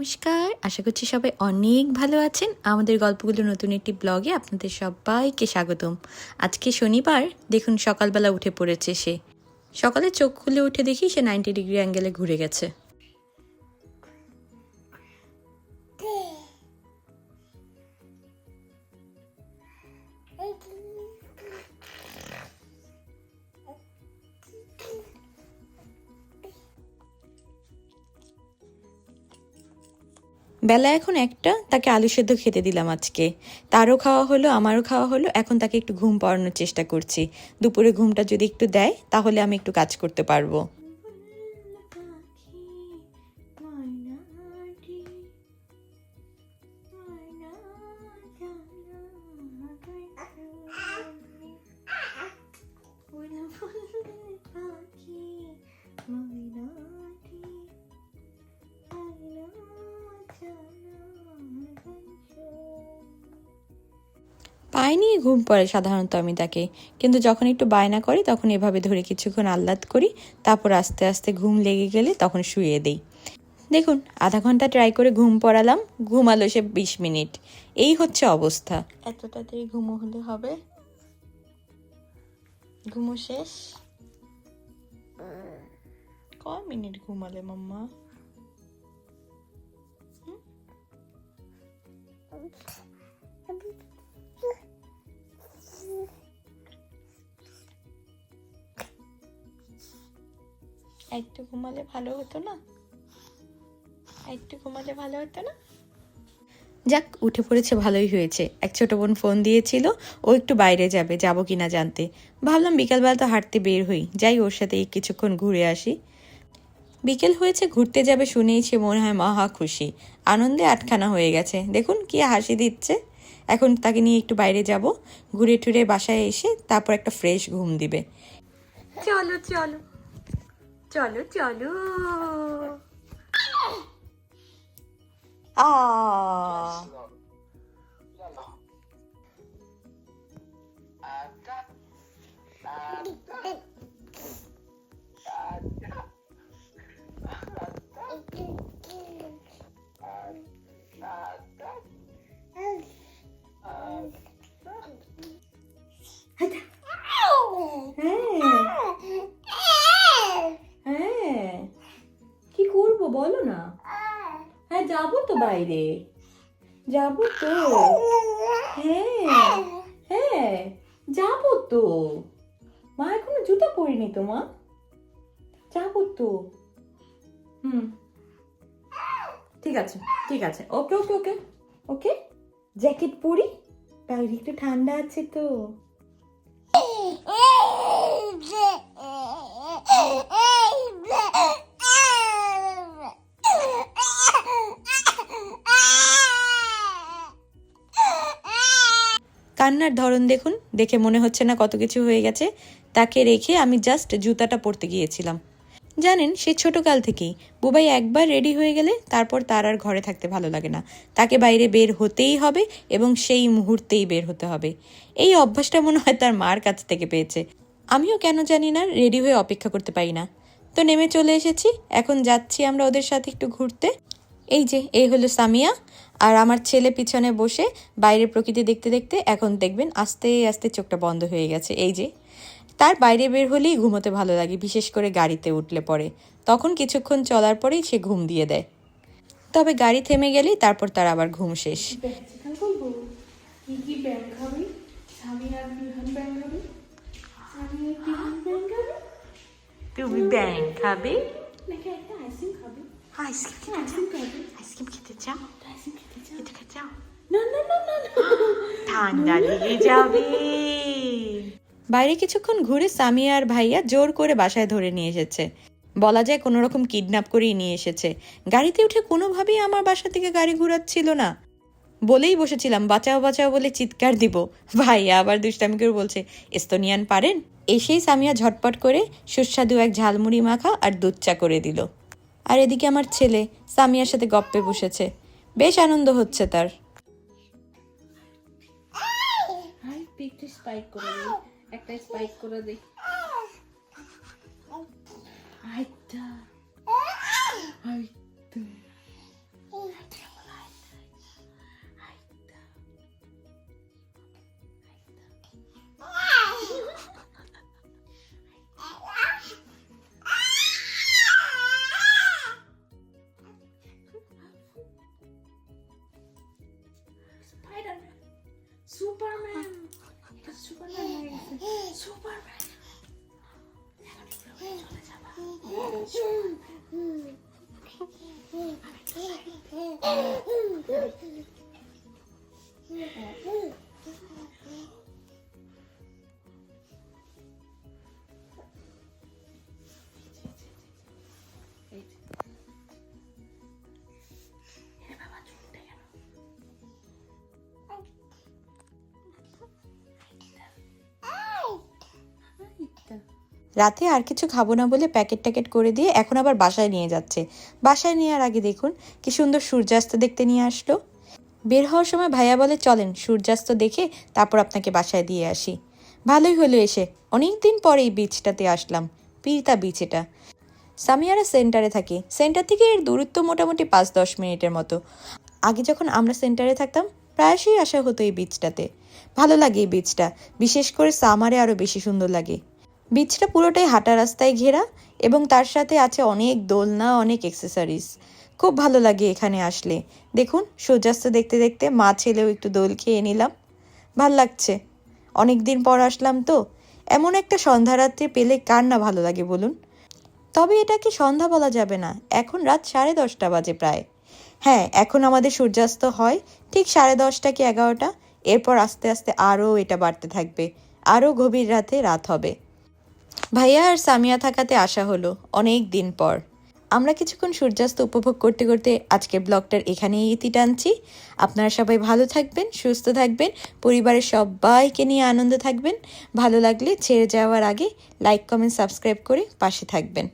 নমস্কার, আশা করছি সবাই অনেক ভালো আছেন। আমাদের গল্পগুলো নতুন একটি ব্লগে আপনাদের সবাইকে স্বাগতম। আজকে শনিবার, দেখুন সকালবেলা উঠে পড়েছে সে। সকালে চোখ খুলে উঠে দেখি সে নাইনটি ডিগ্রি অ্যাঙ্গেলে ঘুরে গেছে। বেলা এখন একটা, তাকে আলু সেদ্ধ খেতে দিলাম আজকে। তারও খাওয়া হলো, আমারও খাওয়া হলো, এখন তাকে একটু ঘুম পাড়ানোর চেষ্টা করছি। দুপুরে ঘুমটা যদি একটু দেয়, তাহলে আমি একটু কাজ করতে পারব। পায়ে নিয়ে ঘুম পড়ে সাধারণত আমি তাকে। কিন্তু যখন একটু বায়না করি, তখন এভাবে ধরে কিছুক্ষণ আহ্লাদ করি, তারপর আস্তে আস্তে ঘুম লেগে গেলে তখন শুয়ে দেই। দেখুন, আধা ঘণ্টা ট্রাই করে ঘুম পড়ালাম, ঘুমালো সে বিশ মিনিট। এই হচ্ছে অবস্থা। এত তাড়াতাড়ি ঘুমো হলে হবে? ঘুমো শেষ? কয় মিনিট ঘুমালে মাম্মা? একটু ঘুমালে ভালো হতো না? একটু ঘুমালে ভালো হতো না? যাক উঠে পড়েছে ভালোই হয়েছে। এক ছোট বোন ফোন দিয়েছিল ও একটু বাইরে যাবে যাব কি না জানতে। ভাবলাম বিকালবেলা তো হাঁটতে বের হই। যাই ওর সাথে কিছুক্ষণ ঘুরে আসি। বিকেল হয়েছে ঘুরতে যাবে শুনেই সে মনে হয় মহা খুশি। আনন্দে আটখানা হয়ে গেছে। দেখুন কি হাসি দিচ্ছে। এখন তাকে নিয়ে একটু বাইরে যাব। ঘুরে টুরে বাসায় এসে তারপর একটা ফ্রেশ ঘুম দিবে। চলো চলো। চলো চলো আ বাইরে। যাব তো। হ্যাঁ হ্যাঁ তো। মা, এখনও জুতো পরিনি তো, মা। যাব তো। হুম। ঠিক আছে ঠিক আছে। ওকে ওকে ওকে ওকে। জ্যাকেট পরি বাইরে একটু ঠান্ডা আছে তো। কান্নার ধরন দেখুন, দেখে মনে হচ্ছে না কত কিছু হয়ে গেছে। তাকে রেখে আমি জাস্ট জুতাটা পরতে গিয়েছিলাম। জানেন, সে ছোটকাল থেকেই। বুবাই একবার রেডি হয়ে গেলে তারপর তার আর ঘরে থাকতে ভালো লাগে না। তাকে বাইরে বের হতেই হবে এবং সেই মুহূর্তেই বের হতে হবে। এই অভ্যাসটা মনে হয় তার মার কাছ থেকে পেয়েছে। আমিও কেন জানি না রেডি হয়ে অপেক্ষা করতে পারি না। তো নেমে চলে এসেছি। এখন যাচ্ছি আমরা ওদের সাথে একটু ঘুরতে। এই যে এই হলো সামিয়া। আর আমার ছেলে পিছনে বসে বাইরের প্রকৃতি দেখতে দেখতে এখন দেখবেন আস্তে আস্তে চোখটা বন্ধ হয়ে গেছে। এই যে তার বাইরে বের হলেই ঘুমোতে ভালো লাগে বিশেষ করে গাড়িতে উঠলে পরে। তখন কিছুক্ষণ চলার পরেই সে ঘুম দিয়ে দেয়। তবে গাড়ি থেমে গেলেই তারপর তার আবার ঘুম শেষ। কি ব্যাংক খাবি? আইসক্রিম খাবি আইসক্রিম খেতে চাও আইসক্রিম খেতে চাও খেতে খেতে চাও না না না না না ঠান্ডা লেগে যাবে বাইরে কিছুক্ষণ ঘুরে সামিয়া আর ভাইয়া জোর করে বাসায় ধরে নিয়ে এসেছে। বলা যায় কোনো রকম কিডন্যাপ করেই নিয়ে এসেছে। গাড়িতে উঠে কোনোভাবেই আমার বাসা থেকে গাড়ি ঘুরাচ্ছিল না। বলেই বসেছিলাম বাঁচাও বাঁচাও বলে চিৎকার দিব। ভাইয়া আবার দুষ্টামি করে বলছে এস্তোনিয়ান পারেন? এসেই সামিয়া ঝটপট করে সুস্বাদু এক ঝালমুড়ি মাখা আর দুধ চা করে দিল। আর এদিকে আমার ছেলে সামিয়ার সাথে গপ্পে বসেছে। বেশ আনন্দ হচ্ছে তার। একটা স্পাইক করে দে। Thank you. রাতে আর কিছু খাব না বলে প্যাকেট ট্যাকেট করে দিয়ে এখন আবার বাসায় নিয়ে যাচ্ছে। বাসায় নেওয়ার আগে দেখুন, কি সুন্দর সূর্যাস্ত দেখতে নিয়ে আসলো। বের হওয়ার সময় ভাইয়া বলে, চলেন সূর্যাস্ত দেখে তারপর আপনাকে বাসায় দিয়ে আসি। ভালোই হলো এসে। অনেক দিন পরে এই বিচটাতে আসলাম। পিরতা বিচ এটা। সামিয়ারা সেন্টারে থাকে। সেন্টার থেকে এর দূরত্ব মোটামুটি পাঁচ দশ মিনিটের মতো। আগে যখন আমরা সেন্টারে থাকতাম, প্রায়শই আসা হতো এই বিচটাতে ভালো লাগে এই বিচটা বিশেষ করে সামারে আরও বেশি সুন্দর লাগে। বিচটা পুরোটাই হাঁটা রাস্তায় ঘেরা এবং তার সাথে আছে অনেক দোলনা, অনেক এক্সেসরিজ খুব ভালো লাগে এখানে আসলে। দেখুন, সূর্যাস্ত দেখতে দেখতে মা ছেলেও একটু দোল খেয়ে নিলাম। ভালো লাগছে। অনেক দিন পর আসলাম তো। এমন একটা সন্ধ্যারাত্রি পেলে কার না ভালো লাগে বলুন? তবে এটাকে সন্ধ্যা বলা যাবে না? এখন রাত সাড়ে দশটা বাজে প্রায়। হ্যাঁ এখন আমাদের সূর্যাস্ত হয় ঠিক সাড়ে দশটা কি এগারোটা? এরপর আস্তে আস্তে আরও এটা বাড়তে থাকবে। আরও গভীর রাতে রাত হবে। ভাইয়া আর সামিয়া থাকাতে আসা হলো অনেক দিন পর। আমরা কিছুক্ষণ সূর্যাস্ত উপভোগ করতে করতে আজকে ব্লগটার এখানেই ইতি টানছি। আপনারা সবাই ভালো থাকবেন, সুস্থ থাকবেন, পরিবারের সবাইকে নিয়ে আনন্দ থাকবেন। ভালো লাগলে ছেড়ে যাওয়ার আগে লাইক কমেন্ট সাবস্ক্রাইব করে পাশে থাকবেন।